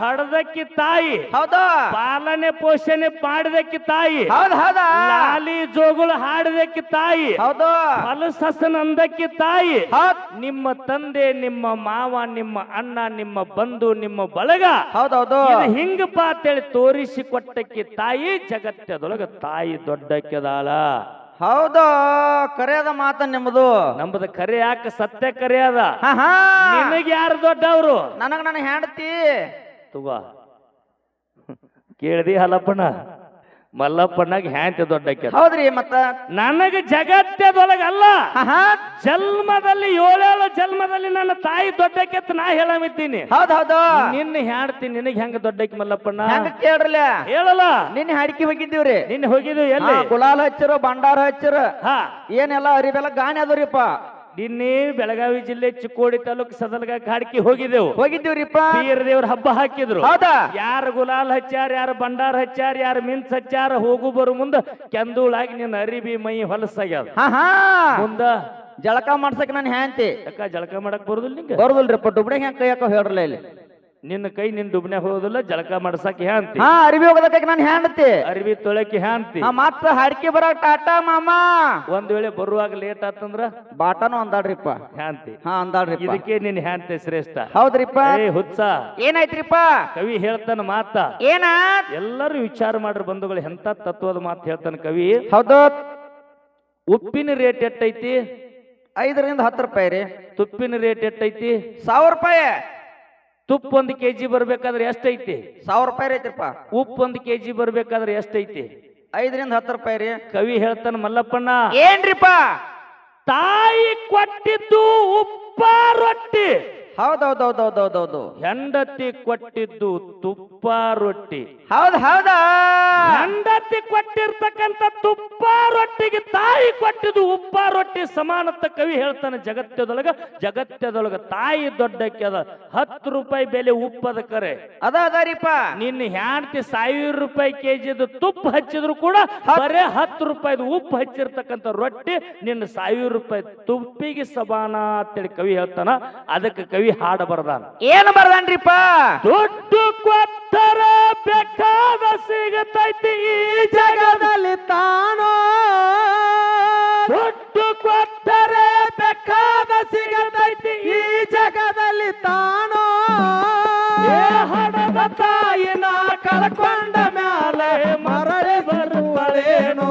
ಹಡದಕ್ಕಿ ತಾಯಿ. ಹೌದು? ಪಾಲನೆ ಪೋಷಣೆ ಮಾಡಿದಕ್ಕಿ ತಾಯಿ. ಹೌದ್ ಹೌದಾ? ಲಾಲಿ ಜೋಗುಳು ಹಾಡದಕ್ಕಿ ತಾಯಿ. ಹೌದು. ಫಲಸಸನ ಅಂದಕ್ಕಿ ತಾಯಿ. ನಿಮ್ಮ ತಂದೆ ನಿಮ್ಮ ಮಾವ ನಿಮ್ಮ ಅಣ್ಣ ನಿಮ್ಮ ಬಂಧು ನಿಮ್ಮ ಬಳಗ. ಹೌದೌದು ಹಿಂಗಪ್ಪ ಅಂತೇಳಿ ತೋರಿಸಿ ಕೊಟ್ಟಕ್ಕೆ ತಾಯಿ ಜಗತ್ತದೊಳಗ ತಾಯಿ ದೊಡ್ಡಕ್ಕೆದಾಳ. ಹೌದು ಕರೆಯದ ಮಾತ ನಿಮ್ಮದು. ನಮ್ಮದು ಕರೆ ಯಾಕ ಸತ್ಯ ಕರೆಯದ? ನಿನಗೆ ಯಾರು ದೊಡ್ಡವರು? ನನಗ ನನ್ನ ಹೆಂಡತಿ. ತುಗ ಕೇಳ್ದಿ ಹಲಪ್ಪಣ್ಣ ಮಲ್ಲಪ್ಪಣ್ಣಗೆ ಹ್ಯಾಂತೆ ದೊಡ್ಡಕ್ಕೆ ಹೌದ್ರಿ ಮತ್ತ? ನನಗ ಜಗತ್ತದೊಳಗಲ್ಲ ಜನ್ಮದಲ್ಲಿ ಏಳೇಳು ಜನ್ಮದಲ್ಲಿ ನನ್ನ ತಾಯಿ ದೊಡ್ಡಕ್ಕೆ ಅಂತ ನಾ ಹೇಳಮಿದ್ದೀನಿ. ಹೌದ್ ಹೌದು. ನಿನ್ನ ಹ್ಯಾಡ್ತೀನಿ ನಿನಗೆ ಹೆಂಗ ದೊಡ್ಡಕ್ಕೆ ಮಲ್ಲಪ್ಪಣ್ಣ? ಕೇಳ್ರಲ್ಲ? ಹೇಳಲ್ಲ. ನಿನ್ನೆ ಹಾಡಿಕೆ ಹೋಗಿದ್ದೀವ್ರಿ. ನಿನ್ನ ಹೋಗಿದ್ವಿ ಎಲ್ಲಿ? ಗುಲಾಲ್ ಹಚ್ಚರು ಭಂಡಾರ ಹಚ್ಚರು. ಹಾ. ಏನೆಲ್ಲ ಅರಿವೆಲ್ಲ ಗಾಣಿ ಅದವ್ರಿಪ್ಪ. ನಿನ್ನೆ ಬೆಳಗಾವಿ ಜಿಲ್ಲೆ ಚಿಕ್ಕೋಡಿ ತಾಲೂಕು ಸದಲಗ ಕಾಡ್ಕಿ ಹೋಗಿದ್ದೆವು. ಹೋಗಿದ್ದೀವ್ರಿಪ್ಪ? ವೀರದೇವ್ರ ಹಬ್ಬ ಹಾಕಿದ್ರು. ಹೌದಾ? ಯಾರು ಗುಲಾಲ್ ಹಚ್ಚಾರ ಯಾರು ಬಂಡಾರ ಹಚ್ಚಾರ ಯಾರು ಮಿನ್ಸ್ ಹಚ್ಚಾರ ಹೋಗು ಬರು ಮುಂದ ಕೆಂದೂಳಾಗಿ ನಿನ್ನ ಅರಿಬಿ ಮೈ ಹೊಲಸಾಗ್ಯದ ಹಾ ಹಾ. ಮುಂದ ಜಳಕ ಮಾಡ್ಸಕ್ ನಾನು ಹ್ಯಾಂತಿ. ಅಕ್ಕ ಜಳಕ ಮಾಡಕ್ ಬರುದಿಲ್ಲ ನಿಂಗೆ? ಬರುದಿಲ್ರಿಪ್ಪ ಡುಬ್ಡೆ ಹೆಂಗ್ ಹೆಂಗ ಹಾಕೋ ಹೇಳ್ರಲ್ಲ ಇಲ್ಲಿ? ನಿನ್ನ ಕೈ ನಿನ್ ದುಬ್ನ್ಯಾಗ ಹೋಗೋದಿಲ್ಲ ಜಳಕ ಮಾಡ್ಸಕ್ ಹ್ಯಾಂತಿ ಹಾ ಅರಿವಿ ಹೋಗೋದಕ್ಕೆ ನಾನು ಹ್ಯಾಂಡತಿ ಅರಿವಿ ತೊಳಕಿ ಹ್ಯಾಂತಿ ಹಾ ಮತ್ತ ಹಾಡಿಕೆ ಬರೋ ಟಾಟಾ ಮಾಮ. ಒಂದ್ ವೇಳೆ ಬರುವಾಗ ಲೇಟ್ ಆತಂದ್ರ? ಬಾಟನು ಅಂದಾಡ್ರಿಪ್ಪ. ಹ್ಯಾಂತಿ ಹಾ ಅಂದಾಡ್ರಿಪ್ಪ. ಇದಕ್ಕೆ ನಿನ್ ಹ್ಯಾಂತಿ ಶ್ರೇಷ್ಠ. ಹೌದ್ರಿಪ್ಪ. ಏ ಹುಚ್ಚ. ಏನಾಯ್ತ್ರಿಪ್ಪ? ಕವಿ ಹೇಳ್ತಾನ ಮಾತ. ಏನ? ಎಲ್ಲರೂ ವಿಚಾರ ಮಾಡ್ರಿ ಬಂಧುಗಳು ಎಂತ ತತ್ವದ ಮಾತು ಹೇಳ್ತಾನ ಕವಿ. ಹೌದ. ಉಪ್ಪಿನ ರೇಟ್ ಎಟ್ಟೈತಿ? ಐದರಿಂದ ಹತ್ತು ರೂಪಾಯಿ ರೀ. ತುಪ್ಪಿನ ರೇಟ್ ಎಟ್ಟೈತಿ? ಸಾವಿರ ರೂಪಾಯಿ. ತುಪ್ಪ ಒಂದು ಕೆ ಜಿ ಬರ್ಬೇಕಾದ್ರೆ ಎಷ್ಟೈತಿ? ಸಾವಿರ ರೂಪಾಯಿ ರೈತ್ರಿಪ್ಪ ಉಪ್ಪು ಒಂದ್ ಕೆಜಿ ಬರ್ಬೇಕಾದ್ರೆ ಎಷ್ಟೈತಿ? ಐದರಿಂದ ಹತ್ತು ರೂಪಾಯಿ ರೀ. ಕವಿ ಹೇಳ್ತಾನ ಮಲ್ಲಪ್ಪಣ್ಣ. ಏನ್ರಿಪ್ಪ? ತಾಯಿ ಕೊಟ್ಟಿದ್ದು ಉಪ್ಪ ರೊಟ್ಟಿ. ಹೌದೌದೌದೌದೌದೌದು ಹೆಂಡತಿ ಕೊಟ್ಟಿದ್ದು ತುಪ್ಪ ರೊಟ್ಟಿ. ಹೌದ್ ಹೌದಾ? ಹೆಂಡತಿ ಕೊಟ್ಟಿರ್ತಕ್ಕಂಥ ತುಪ್ಪ ರೊಟ್ಟಿಗೆ ತಾಯಿ ಕೊಟ್ಟಿದ್ದು ಉಪ್ಪ ರೊಟ್ಟಿ ಸಮಾನತ್ತ ಕವಿ ಹೇಳ್ತಾನೆ ಜಗತ್ತದೊಳಗ. ಜಗತ್ತದೊಳಗ ತಾಯಿ ದೊಡ್ಡಕ್ಕೆ ಅದ. ಹತ್ತು ರೂಪಾಯಿ ಬೆಲೆ ಉಪ್ಪದ ಕರೆ. ಅದ ಅದರಿಪ್ಪ ನಿನ್ನ ಹೆಂಡತಿ ಸಾವಿರ ರೂಪಾಯಿ ಕೆಜಿದು ತುಪ್ಪ ಹಚ್ಚಿದ್ರು ಕೂಡ ಬರೇ ಹತ್ತು ರೂಪಾಯಿದು ಉಪ್ಪು ಹಚ್ಚಿರ್ತಕ್ಕಂಥ ರೊಟ್ಟಿ ನಿನ್ನ ಸಾವಿರ ರೂಪಾಯಿ ತುಪ್ಪಿಗೆ ಸಮಾನ ಅಂತೇಳಿ ಕವಿ ಹೇಳ್ತಾನ. ಅದಕ್ಕೆ ಕವಿ ಹಾಡ ಬರದಾನ. ಏನು ಬರ್ದನ್ರಿಪ್ಪ? ದುಡ್ಡು ಕೊತ್ತರ ಬೇಕಾದ ಸಿಗತೈತಿ ಈ ಜಗದಲ್ಲಿ ತಾನೋ. ದುಡ್ಡು ಕೊಟ್ಟರೆ ಬೇಕಾದ ಸಿಗತೈತಿ ಈ ಜಗದಲ್ಲಿ ತಾನೋ. ಏ ಹಣದ ತಾಯಿನ ಕಳ್ಕೊಂಡ ಮ್ಯಾಲೆ ಮರಳಿ ಬರುವಳೇನೋ.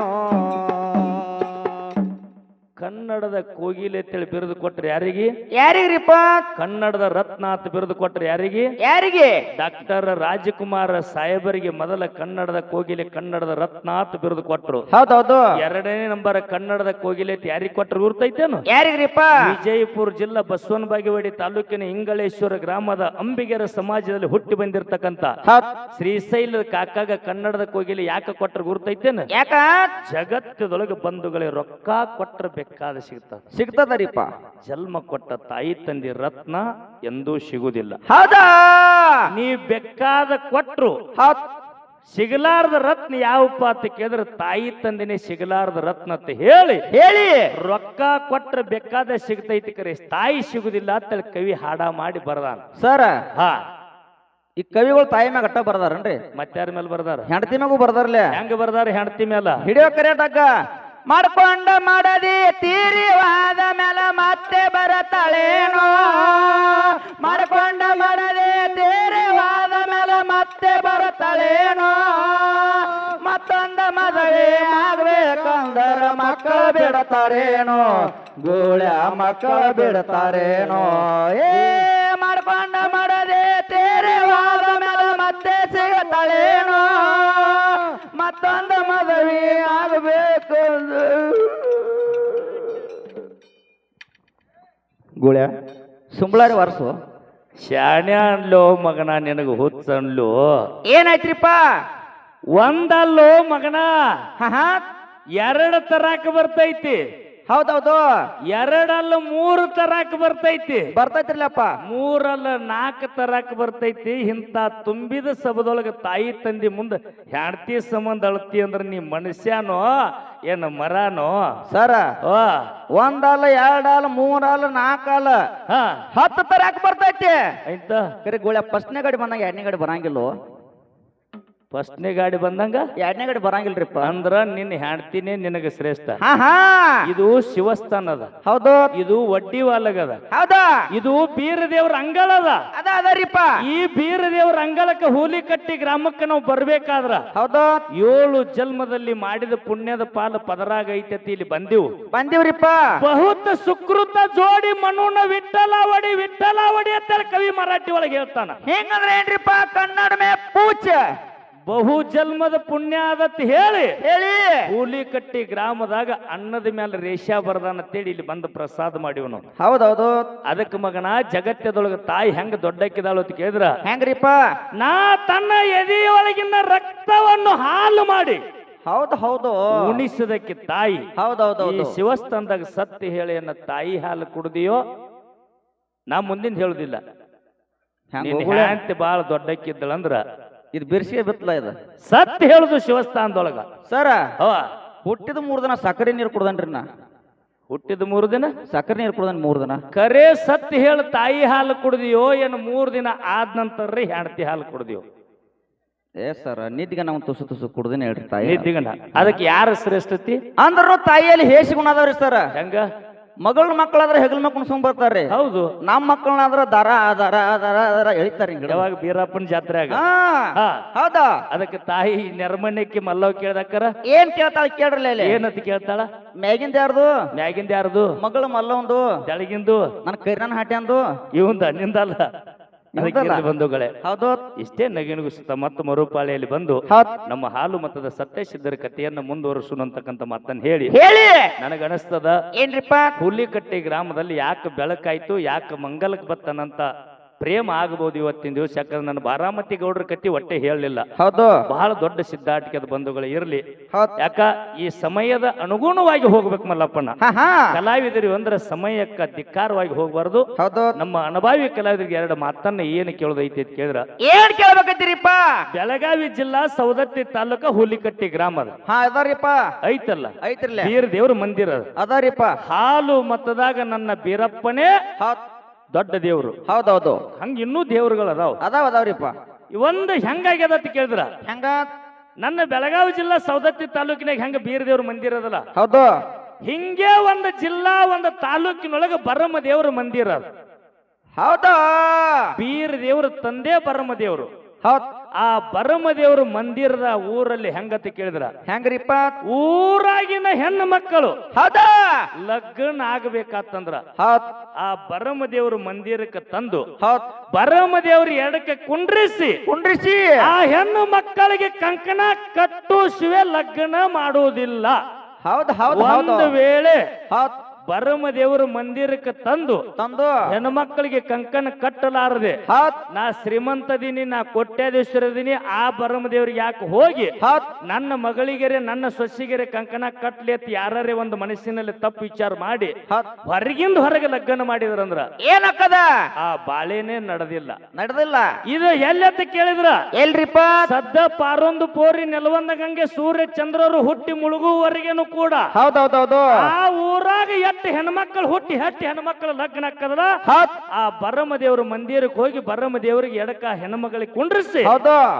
ಕನ್ನಡದ ಕೋಗಿಲೆ ಅಂತೇಳಿ ಬಿರುದು ಕೊಟ್ರೆ ಯಾರಿಗೆ? ಯಾರಿಗ್ರಿಪ್ಪ? ಕನ್ನಡದ ರತ್ನ ಅಂತ ಬಿರುದು ಕೊಟ್ರೆ ಯಾರಿಗೆ? ಯಾರಿಗೆ? ಡಾಕ್ಟರ್ ರಾಜಕುಮಾರ ಸಾಹೇಬರಿಗೆ ಮೊದಲ ಕನ್ನಡದ ಕೋಗಿಲೆ ಕನ್ನಡದ ರತ್ನ ಅಂತ ಬಿರುದು ಕೊಟ್ರು. ಹೌದೌದು. ಎರಡನೇ ನಂಬರ್ ಕನ್ನಡದ ಕೋಗಿಲೆ ಅಂತ ಯಾರಿಗೆ ಕೊಟ್ರು? ಗುರ್ತೈತೇನು ಯಾರಿಗ್ರಿಪ್ಪ? ವಿಜಯಪುರ ಜಿಲ್ಲಾ ಬಸವನ ಬಾಗೇವಾಡಿ ತಾಲೂಕಿನ ಇಂಗಳೇಶ್ವರ ಗ್ರಾಮದ ಅಂಬಿಗೆರ ಸಮಾಜದಲ್ಲಿ ಹುಟ್ಟಿ ಬಂದಿರತಕ್ಕಂತ ಶ್ರೀಶೈಲ ಕಾಕಾಗ ಕನ್ನಡದ ಕೋಗಿಲೆ ಯಾಕೆ ಕೊಟ್ರ ಗುರ್ತೈತೇನು? ಯಾಕ? ಜಗತ್ತದೊಳಗೆ ಬಂಧುಗಳಿಗೆ ರೊಕ್ಕ ಕೊಟ್ಟರೆ ಬೇಕಾದ ಸಿಗ್ತದ. ಸಿಗ್ತದರಿಪ್ಪ. ಜನ್ಮ ಕೊಟ್ಟ ತಾಯಿ ತಂದೆ ರತ್ನ ಎಂದೂ ಸಿಗುದಿಲ್ಲ ಹೌದಾ? ನೀ ಬೇಕಾದ ಕೊಟ್ರು. ಸಿಗಲಾರದ ರತ್ನ ಯಾವಪ್ಪ ಅಂತ ಕೇಳಿದ್ರೆ ತಾಯಿ ತಂದೆನೇ ಸಿಗಲಾರದ ರತ್ನ ಅಂತ ಹೇಳಿ. ಹೇಳಿ. ರೊಕ್ಕ ಕೊಟ್ರೆ ಬೇಕಾದ ಸಿಗ್ತೈತಿ ಕರೆ. ತಾಯಿ ಸಿಗುದಿಲ್ಲ ಅಂತ ಕವಿ ಹಾಡ ಮಾಡಿ ಬರ್ದಾನ. ಸರ್ ಹಾ. ಈ ಕವಿಗಳು ತಾಯಿ ಮ್ಯಾಗ ಅಟ್ಟ ಬರ್ದಾರನ್ರಿ? ಮತ್ತಾರ ಮೇಲೆ ಬರ್ದಾರ? ಹೆಂಡತಿ ಮ್ಯಾಗೂ ಬರ್ದಾರ್ಲೆ? ಹೆಂಗ ಬರ್ದಾರ ಹೆಂಡತಿ ಮೇಲೆ ಹಿಡಿಯೋ ಕರೆಯಟಕ್ಕ ಮಾಡ್ಕೊಂಡ ಮಾಡದಿ ತೀರಿವಾದ ಮೇಲೆ ಮತ್ತೆ ಬರತಾಳೇನೋ. ಮಾಡ್ಕೊಂಡ ಮಾಡದಿ ತೀರಿವಾದ ಮೇಲೆ ಮತ್ತೆ ಬರತಾಳೇನೋ. ಮತ್ತೊಂದ ಮದುವೆ ಆಗ್ಬೇಕಂದರ ಮಕ್ಕಳು ಬಿಡತಾರೇನೋ. ಗೋಳ್ಯ ಮಕ್ಕಳು ಬಿಡತಾರೇನೋ. ಏ ಮತ್ತೊಂದು ಮದುವೆ ಆಗಬೇಕು ಗುಳ್ಯ ಸುಂಬಳಾರಿ ವರ್ಸು. ಶಾಣೆ ಅನ್ಲೋ ಮಗನ ನಿನಗೆ ಹುಚ್ಚ ಅನ್ಲೋ. ಏನಾಯ್ತ್ರಿಪ್ಪ? ಒಂದಲ್ಲೋ ಮಗನ. ಎರಡು ತರಾಕ ಬರ್ತೈತಿ. ಹೌದೌದು. ಎರಡಲ್ಲ ಮೂರು ತರಾಕ್ ಬರ್ತೈತಿ. ಬರ್ತೈತ್ರಿಲ್ಲಪ್ಪ. ಮೂರಲ್ಲ ನಾಲ್ಕು ತರಾಕ್ ಬರ್ತೈತಿ. ಇಂಥ ತುಂಬಿದ ಸಭದೊಳಗ ತಾಯಿ ತಂದಿ ಮುಂದೆ ಹೆಂಡತಿ ಸಂಬಂಧ ಅಳತಿ ಅಂದ್ರೆ ನೀ ಮನುಷ್ಯನೋ ಏನು ಮರನೋ? ಸರ ಓ. ಒಂದಲ್ಲ ಎರಡಲ್ಲ ಮೂರಲ್ಲ ನಾಲ್ಕಲ್ಲ ಹಾ. ಹತ್ತು ತರಾಕ್ ಬರ್ತೈತಿ. ಆಯ್ತಾ? ಕರೆ ಗೋಳ್ಯ ಫಸ್ಟ್ನೇ ಗಾಡಿ ಬಂದಾಗ ಎರಡನೇ ಗಾಡಿ ಬರಂಗಿಲ್ಲೋ? ಫಸ್ಟ್ನೇ ಗಾಡಿ ಬಂದಂಗ? ಎರಡನೇ ಗಾಡಿ ಬರಂಗಿಲ್ರಿಪ್ಪ. ಅಂದ್ರ ನಿನ್ನ ಹೆಂಡ್ತಿನೇ ನಿನಗ ಶ್ರೇಷ್ಠ. ಹಾ ಹಾ. ಇದು ಶಿವಸ್ಥಾನ ಅದ. ಹೌದು. ಇದು ವಡ್ಡಿ ವಾಲಗದ ಹೌದಾ. ಇದು ಬೀರ ದೇವ್ರ ಅಂಗಳ ಅದ. ಅದರಿಪ್ಪ ಈ ಬೀರ ದೇವ್ರ ಅಂಗಳಕ್ಕೆ ಹೂಲಿ ಕಟ್ಟಿ ಗ್ರಾಮಕ್ಕೆ ನಾವು ಬರ್ಬೇಕಾದ್ರ ಹೌದು. ಏಳು ಜನ್ಮದಲ್ಲಿ ಮಾಡಿದ ಪುಣ್ಯದ ಪಾಲು ಪದರಾಗ ಐತತಿ ಇಲ್ಲಿ ಬಂದಿವು. ಬಂದಿವ್ರಿಪ್ಪ. ಬಹುತ ಸುಕೃತ ಜೋಡಿ ಮನುನ ವಿಠಲ ಒಡಿ ಅಂತ ಕವಿ ಮರಾಠಿ ಒಳಗೆ ಹೇಳ್ತಾನ. ಹೆಂಗಂದ್ರೆ ಏನ್ರಿಪ್ಪ? ಕನ್ನಡ ಮೇ ಪೂಚ. ಬಹು ಜನ್ಮದ ಪುಣ್ಯ ಆದತ್ ಹೇಳಿ. ಹೇಳಿ. ಹೂಲಿಕಟ್ಟಿ ಗ್ರಾಮದಾಗ ಅನ್ನದ ಮೇಲೆ ರೇಷಾ ಬರದಾನ ಅಂತೇಳಿ ಇಲ್ಲಿ ಬಂದು ಪ್ರಸಾದ ಮಾಡಿವ್ ನಾವು ಹೌದೌದು. ಅದಕ್ಕೆ ಮಗನ ಜಗತ್ತದೊಳಗ ತಾಯಿ ಹೆಂಗ ದೊಡ್ಡಕ್ಕಿದಾಳು ಅಂತ ಕೇಳಿದ್ರ. ಹೆಂಗ್ರಿಪ್ಪ? ನಾ ತನ್ನ ಎದೆಯೊಳಗಿನ ರಕ್ತವನ್ನು ಹಾಲು ಮಾಡಿ ಹೌದು ಹೌದು. ಉಣಿಸದಕ್ಕೆ ತಾಯಿ. ಈ ಹೌದೌದೌದು ಶಿವಸ್ಥಾನದಾಗ ಸತ್ಯ ಹೇಳಿ ಅನ್ನ ತಾಯಿ ಹಾಲು ಕುಡಿದಿಯೋ? ನಾ ಮುಂದಿನ ಹೇಳುದಿಲ್ಲ? ಬಾಳ ದೊಡ್ಡಕ್ಕಿದ್ದಳಂದ್ರ ಇದು ಬಿರ್ಸಿಗೆ ಬಿತ್ತಲ ಇದು? ಸತ್ಯ ಹೇಳುದು ಶಿವಸ್ಥಾನದೊಳಗ. ಸರ ಹುಟ್ಟಿದ ಮೂರ್ ದಿನ ಸಕ್ಕರೆ ನೀರು ಕುಡ್ದನ್ರಿ ನಾ. ಹುಟ್ಟಿದ ಮೂರು ದಿನ? ಸಕ್ಕರೆ ನೀರು ಕುಡ್ದನ್ ಮೂರು ದಿನ. ಕರೆ ಸತ್ಯ ಹೇಳು ತಾಯಿ ಹಾಲು ಕುಡ್ದಿಯೋ ಏನು ಮೂರು ದಿನ ಆದ ನಂತರ ಹೆಂಡತಿ ಹಾಲು ಕುಡ್ದಿಯೋ. ಏ ಸರ್ ನಿದ್ದಿಗೆ ನಾವು ತುಸು ತುಸು ಕುಡ್ದಿನ ಹೇಳ್ರಿ ತಾಯಿ ನಿದ್ದಿಗಂಡ ಅದಕ್ಕೆ ಯಾರ ಶ್ರೇಷ್ಠತಿ? ಅಂದ್ರೂ ತಾಯಿಯಲ್ಲಿ ಹೇಸಿ ಗುಣ ಅದಾವ್ರಿ ಸರ್. ಹೆಂಗ? ಮಗಳ ಮಕ್ಕಳಾದ್ರೆ ಹೆಗಲ್ ಮಕ್ಕಳು ಸುಮ್ ಬರ್ತಾರ್ರಿ. ಹೌದು. ನಮ್ಮ ಮಕ್ಕಳನ್ನಾದ್ರೆ ದರ ದರ ದರ ದರ ಹೇಳ್ತಾರೆ ಯಾವಾಗ ಬೀರಪ್ಪನ ಜಾತ್ರೆಯಾಗ? ಹಾ ಹೌದಾ? ಅದಕ್ಕೆ ತಾಯಿ ನೆರ್ಮಣ್ಯಕ್ಕೆ ಮಲ್ಲವ್ ಕೇಳ್ದಕ್ಕರ? ಏನ್ ಕೇಳ್ತಾಳ ಕೇಳ್ರಲ್ಲ ಏನಂತ ಕೇಳ್ತಾಳ? ಮ್ಯಾಗಿಂದ ಯಾರ್ದು? ಮ್ಯಾಗಿಂದ ಯಾರ್ದು? ಮಗಳು ಮಲ್ಲವಂದು ತೆಳಗಿಂದು ನನ್ನ ಕೈರನ್ ಹಾಟ್ಯಾಂದು. ಇವಂದ ನಿಂದಲ್ಲ ಬಂಧುಗಳೇ ಹೌದು ಇಷ್ಟೇ ನಗಿನುಗಿಸುತ್ತ ಮತ್ತು ಮರುಪಾಳಿಯಲ್ಲಿ ಬಂದು ನಮ್ಮ ಹಾಲು ಮತದ ಸತ್ಯಸಿದ್ಧರ ಕಥೆಯನ್ನ ಮುಂದುವರಿಸುವಂತಕ್ಕಂಥ ಮಾತನ್ನ ಹೇಳಿ. ಹೇಳಿ. ನನಗನಿಸ್ತದ ಏನ್ರಿಪ್ಪ? ಹುಲಿಕಟ್ಟಿ ಗ್ರಾಮದಲ್ಲಿ ಯಾಕೆ ಬೆಳಕಾಯ್ತು ಯಾಕೆ ಮಂಗಲಕ್ಕೆ ಬತ್ತನಂತ ಪ್ರೇಮ ಆಗ್ಬೋದು ಇವತ್ತಿನ ದಿವಸ ಯಾಕಂದ್ರೆ ನನ್ನ ಬಾರಾಮತಿ ಗೌಡ್ರ ಕತ್ತಿ ಒಟ್ಟೆ ಹೇಳಲಿಲ್ಲ. ಹೌದು. ಬಹಳ ದೊಡ್ಡ ಸಿದ್ಧಾಟಿಕೆದ ಬಂಧುಗಳು ಇರಲಿ. ಯಾಕ? ಈ ಸಮಯದ ಅನುಗುಣವಾಗಿ ಹೋಗ್ಬೇಕು ಮಲ್ಲಪ್ಪನ ಕಲಾವಿದರು ಅಂದ್ರೆ ಸಮಯಕ್ಕ ಧಿಕ್ಕಾರವಾಗಿ ಹೋಗ್ಬಾರ್ದು. ಹೌದು. ನಮ್ಮ ಅನುಭವಿ ಕಲಾವಿದರಿಗೆ ಎರಡು ಮಾತನ್ನ ಏನು ಕೇಳೋದೈತಿ ಅಂತ ಕೇಳಿದ್ರ? ಏನ್ ಕೇಳ್ಬೇಕಂತೀರಿಪ್ಪ? ಬೆಳಗಾವಿ ಜಿಲ್ಲಾ ಸೌದತ್ತಿ ತಾಲೂಕ ಹುಲಿಕಟ್ಟಿ ಗ್ರಾಮದ ಐತಲ್ಲ? ಐತಿರ್ಲಿ ಬೀರ್ ದೇವ್ರ ಮಂದಿರ ಅದು. ಅದಾರಿಪ್ಪ. ಹಾಲು ಮತದಾಗ ನನ್ನ ಬೀರಪ್ಪನೇ ದೊಡ್ಡ ದೇವ್ರು. ಹೌದೌದು. ಹಂಗ ಇನ್ನೂ ದೇವ್ರುಗಳು ಅದಾವ ಅದಾವ ಅದಾವ್ರಿಪ್ಪ ಒಂದು ಹೆಂಗಾಗ್ಯದ ಅಂತ ಕೇಳಿದ್ರ? ಹೆಂಗ? ನನ್ನ ಬೆಳಗಾವಿ ಜಿಲ್ಲಾ ಸೌದತ್ತಿ ತಾಲೂಕಿನಾಗ ಹೆಂಗ ಬೀರ ದೇವ್ರ ಮಂದಿರ ಅದಲ್ಲ? ಹೌದು. ಹಿಂಗೆ ಒಂದು ಜಿಲ್ಲಾ ಒಂದು ತಾಲೂಕಿನೊಳಗ ಬರಮ ದೇವ್ರ ಮಂದಿರ ಅದು. ಹೌದಾ? ಬೀರ್ ದೇವ್ರ ತಂದೆ ಬರಮ ದೇವ್ರು. ಹೌದ್. ಆ ಬರಮ ದೇವ್ರ ಮಂದಿರದ ಊರಲ್ಲಿ ಹೆಂಗತಿ ಕೇಳಿದ್ರ? ಹೆಂಗ್ರಿಪ್ಪ ಊರಾಗಿನ ಹೆಣ್ಣು ಮಕ್ಕಳು. ಹದ? ಲಗ್ನ ಆಗ್ಬೇಕಾತಂದ್ರ. ಹತ್ ಆ ಬರಮದೇವರು ದೇವ್ರ ಮಂದಿರಕ್ಕೆ ತಂದು ಹೌದ್. ಬರಮ ದೇವ್ರ ಎಡಕ್ಕೆ ಕುಂಡ್ರಿಸಿ ಕುಂಡ್ರಿಸಿ. ಆ ಹೆಣ್ಣು ಮಕ್ಕಳಿಗೆ ಕಂಕಣ ಕಟ್ಟು ಶಿವೆ ಲಗ್ನ ಮಾಡುವುದಿಲ್ಲ. ಹೌದು ಹೌದ್ ಹೌದು. ಒಂದು ವೇಳೆ ಹೌದ್ ಬರಮ ದೇವರ ಮಂದಿರಕ್ಕೆ ತಂದು ತಂದು ಹೆಣ್ಮಕ್ಳಿಗೆ ಕಂಕಣ ಕಟ್ಟಲಾರದೆ. ನಾ ನಾ ಶ್ರೀಮಂತದೀನಿ ನಾ ಕೋಟ್ಯಾಧೀಶ್ವರದೀನಿ ಆ ಬರಮ ದೇವ್ರಿಗೆ ಯಾಕೆ ಹೋಗಿ? ನನ್ನ ಮಗಳಿಗೆರೆ ನನ್ನ ಸೊಸಿಗೆರೆ ಕಂಕಣ ಕಟ್ಲಿ ಅಂತ ಯಾರೇ ಒಂದು ಮನಸ್ಸಿನಲ್ಲಿ ತಪ್ಪು ವಿಚಾರ ಮಾಡಿ ಹೊರಗಿಂದ ಹೊರಗೆ ಲಗ್ನ ಮಾಡಿದ್ರಂದ್ರ ಏನಕ್ಕದ? ಆ ಬಾಳೆನೆ ನಡೆದಿಲ್ಲ. ನಡೆದಿಲ್ಲ. ಇದು ಎಲ್ಲೆತ್ತ ಕೇಳಿದ್ರ? ಎಲ್ರಿಪ್ಪ? ಸದ್ದ ಪಾರೊಂದು ಪೋರಿ ನೆಲವಂದ ಗಂಗೆ ಸೂರ್ಯ ಚಂದ್ರರು ಹುಟ್ಟಿ ಮುಳುಗುವವರೆಗೇನು ಕೂಡ? ಹೌದೌದೌದು ಆ ಊರಾಗ ಎಷ್ಟು ಹೆಣ್ಮಕ್ಳು ಹುಟ್ಟಿ ಹಟ್ಟಿ ಹೆಣ್ಮಕ್ಳು ಲಗ್ನ ಹಾಕದ್ರ ಆ ಬರಮ ದೇವ್ರ ಮಂದಿರಕ್ಕೆ ಹೋಗಿ ಬರಮ ದೇವರಿಗೆ ಎಡಕ ಹೆಣ್ಮಗಳಿಗೆ ಕುಂಡ್ರಿಸಿ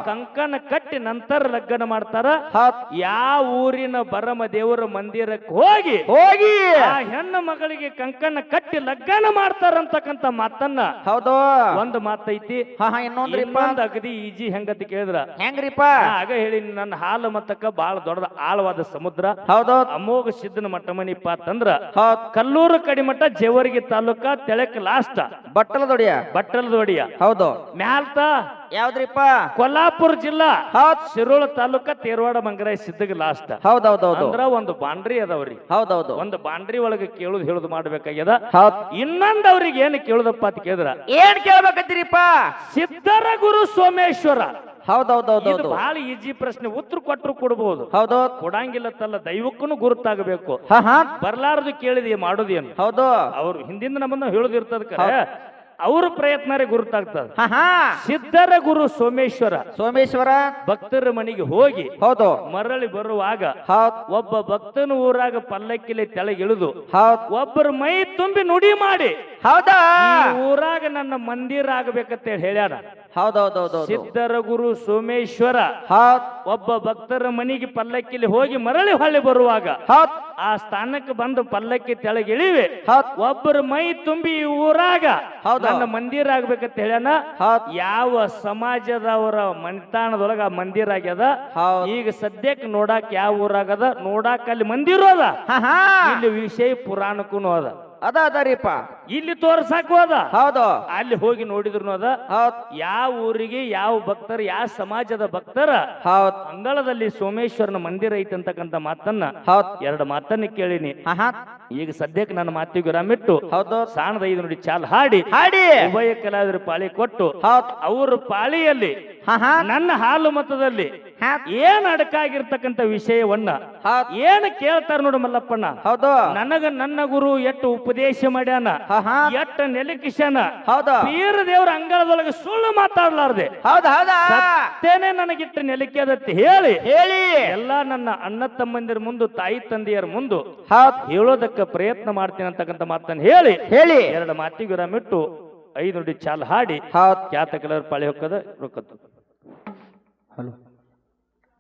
ಕಂಕಣ ಕಟ್ಟಿ ನಂತರ ಲಗ್ನ ಮಾಡ್ತಾರ. ಯಾವ ಊರಿನ ಬರಮ ದೇವರ ಮಂದಿರಕ್ಕೆ ಹೋಗಿ ಹೋಗಿ. ಆ ಹೆಣ್ಣು ಮಗಳಿಗೆ ಕಂಕಣ ಕಟ್ಟಿ ಲಗ್ನ ಮಾಡ್ತಾರಂತಕ್ಕಂತ ಮಾತನ್ನ ಹೌದು. ಒಂದು ಮಾತೈತಿ. ಇನ್ನೊಂದು ಅಗದಿ ಈಜಿ ಹೆಂಗತಿ ಕೇಳಿದ್ರ? ಹೆಂಗ್ರಿಪ್ಪ? ಆಗ ಹೇಳಿ ನನ್ನ ಹಾಲು ಮತ್ತಕ್ಕ ಬಹಳ ದೊಡ್ಡದ ಆಳವಾದ ಸಮುದ್ರ. ಹೌದು. ಅಮೋಘ ಸಿದ್ದನ ಮಟ್ಟಮನಿಪ್ಪ ಅಂತಂದ್ರ ಹೌದ್. ಕಲ್ಲೂರು ಕಡಿಮಠ ಜೇವರ್ಗಿ ತಾಲೂಕ ತೆಳಕ್ ಲಾಸ್ಟ್ ಬಟ್ಟಲ ದೊಡಿಯ? ಬಟ್ಟಲದೊಡಿಯ ಹೌದು. ಮ್ಯಾಲ್ತ? ಯಾವ್ದ್ರಿಪ್ಪ? ಕೊಲ್ಲಾಪುರ ಜಿಲ್ಲಾ. ಹೌದ್. ಶಿರೋಳ ತಾಲೂಕ ತೇರವಾಡ ಮಂಗರಾಯ ಸಿದ್ದಗ ಲಾಸ್ಟ್ ಹೌದೌದೌದು. ಅಂದ್ರ ಒಂದು ಬಾಂಡ್ರಿ ಅದಾವ್ರಿ. ಹೌದೌದು. ಒಂದು ಬಾಂಡ್ರಿ ಒಳಗೆ ಕೇಳುದು ಹೇಳುದು ಮಾಡ್ಬೇಕಾಗ್ಯದ. ಹೌದ್. ಇನ್ನೊಂದ್ ಅವ್ರಿಗೆ ಏನು ಕೇಳುದಪ್ಪ ಅಂತ ಕೇಳಿದ್ರ? ಏನ್ ಕೇಳ್ಬೇಕಂತೀರಿಪ್ಪ? ಸಿದ್ಧರ ಗುರು ಸೋಮೇಶ್ವರ. ಹೌದೌದೌದು ಬಹಳ ಈಜಿ ಪ್ರಶ್ನೆ ಉತ್ತರ ಕೊಟ್ಟರು ಕೊಡಬಹುದು ಹೌದು. ಕೊಡಂಗಿಲ್ಲ ತಲ್ಲ ದೈವಕ್ಕೂ ಗುರುತಾಗಬೇಕು. ಬರ್ಲಾರದು ಕೇಳಿದ ಬರ್ಲಾರ್ದು ಕೇಳಿದಿ ಮಾಡೋದೇನು? ಹೌದು. ಅವ್ರು ಹಿಂದಿಂದ ನಮ್ಮನ್ನ ಹೇಳುದಿರ್ತದ ಅವ್ರ ಪ್ರಯತ್ನರೇ ಗುರುತಾಗ್ತದ. ಸಿದ್ಧರ ಗುರು ಸೋಮೇಶ್ವರ. ಸೋಮೇಶ್ವರ. ಭಕ್ತರ ಮನೆಗೆ ಹೋಗಿ ಹೌದು. ಮರಳಿ ಬರುವಾಗ ಹೌದ್. ಒಬ್ಬ ಭಕ್ತನ ಊರಾಗ ಪಲ್ಲಕ್ಕಿಲೆ ತೆಳಗಿಳಿದು ಒಬ್ಬರ ಮೈ ತುಂಬಿ ನುಡಿ ಮಾಡಿ ಹೌದಾ? ಊರಾಗ ನನ್ನ ಮಂದಿರ ಆಗ್ಬೇಕಂತ ಹೇಳ್ಯಾರ. ಹೌದೌದೌದು ಸಿದ್ಧರ ಗುರು ಸೋಮೇಶ್ವರ ಹೌದ್. ಒಬ್ಬ ಭಕ್ತರ ಮನೆಗೆ ಪಲ್ಲಕ್ಕಿಲಿ ಹೋಗಿ ಮರಳಿ ಹೊಳ್ಳಿ ಬರುವಾಗ ಹೌದ್. ಆ ಸ್ಥಾನಕ್ಕೆ ಬಂದು ಪಲ್ಲಕ್ಕಿ ತೆಳಗಿಳಿವೆ ಒಬ್ಬರ ಮೈ ತುಂಬಿ ಈ ಊರಾಗ ಹೌದು. ನನ್ನ ಮಂದಿರ ಆಗ್ಬೇಕಂತ ಹೇಳ್ಯಾನ. ಯಾವ ಸಮಾಜದವರ ಮನಿತಾಣದೊಳಗ ಆ ಮಂದಿರ ಆಗ್ಯದ? ಈಗ ಸದ್ಯಕ್ಕೆ ನೋಡಾಕ ಯಾವ ಊರಾಗದ? ನೋಡಾಕ ಅಲ್ಲಿ ಮಂದಿರ ಅದ. ಇಲ್ಲಿ ವಿಷಯ ಪುರಾಣಕ್ಕೂ ಅದ. ಅದ ಅದರಿಪ್ಪ ಇಲ್ಲಿ ತೋರ್ಸಾಕು ಅದ. ಹೌದು. ಅಲ್ಲಿ ಹೋಗಿ ನೋಡಿದ್ರು ಅದ. ಹೌದ್. ಯಾವ ಊರಿಗೆ ಯಾವ ಭಕ್ತರ ಯಾವ ಸಮಾಜದ ಭಕ್ತರ ಹೌದ್. ಅಂಗಳದಲ್ಲಿ ಸೋಮೇಶ್ವರನ ಮಂದಿರ ಐತೆ ಅಂತಕ್ಕಂಥ ಮಾತನ್ನ ಹೌದ್. ಎರಡು ಮಾತನ್ನ ಕೇಳಿನಿ. ಈಗ ಸದ್ಯಕ್ಕೆ ನನ್ನ ಮಾತಿಗೆ ವಿರಾಮಿಟ್ಟು ಹೌದು. ಸಾಣದ ಐದು ನೋಡಿ ಚಾಲ್ ಹಾಡಿ. ಹಾಡಿ. ಉಭಯ ಕಲಾವಿದರು ಪಾಳಿ ಕೊಟ್ಟು. ಹೌದ್. ಅವ್ರ ಪಾಳಿಯಲ್ಲಿ ನನ್ನ ಹಾಲು ಮತದಲ್ಲಿ ಏನ್ ಅಡಕಾಗಿರ್ತಕ್ಕಂಥ ವಿಷಯವನ್ನ ಏನ್ ಕೇಳ್ತಾರ ನೋಡು ಮಲ್ಲಪ್ಪಣ್ಣ. ಹೌದು. ನನಗ ನನ್ನ ಗುರು ಎಟ್ಟು ಉಪದೇಶ ಮಾಡ್ಯಾನ ಎಟ್ಟ ನೆಲಕಿಶನ ಹೌದು. ವೀರ ದೇವ್ರ ಅಂಗಳದೊಳಗೆ ಸುಳ್ಳು ಮಾತಾಡ್ಲಾರ್ದೆ. ಹೌದ್ ಹೌದಾ. ಸತ್ತೇನೆ ನನಗಿಟ್ಟು ನೆಲಕ್ಕೆದತ್ತಿ ಹೇಳಿ. ಹೇಳಿ. ಎಲ್ಲಾ ನನ್ನ ಅಣ್ಣ ತಮ್ಮಂದಿರ ಮುಂದು ತಾಯಿ ತಂದೆಯರ ಮುಂದೆ ಹೇಳೋದಕ್ಕೆ ಪ್ರಯತ್ನ ಮಾಡ್ತೀನಿ ಅಂತಕ್ಕಂಥ ಮಾತನ್ನ ಹೇಳಿ. ಹೇಳಿ. ಎರಡು ಮಾತಿಗೆ ವಿರಾಮಿಟ್ಟು ಐದು ನುಡಿ ಚಾಲ್ ಹಾಡಿ. ಖ್ಯಾತ ಕಲರ್ ಪಾಳಿ ಹೊಕ್ಕದ ರೊಕ್ಕ ಹಲೋ.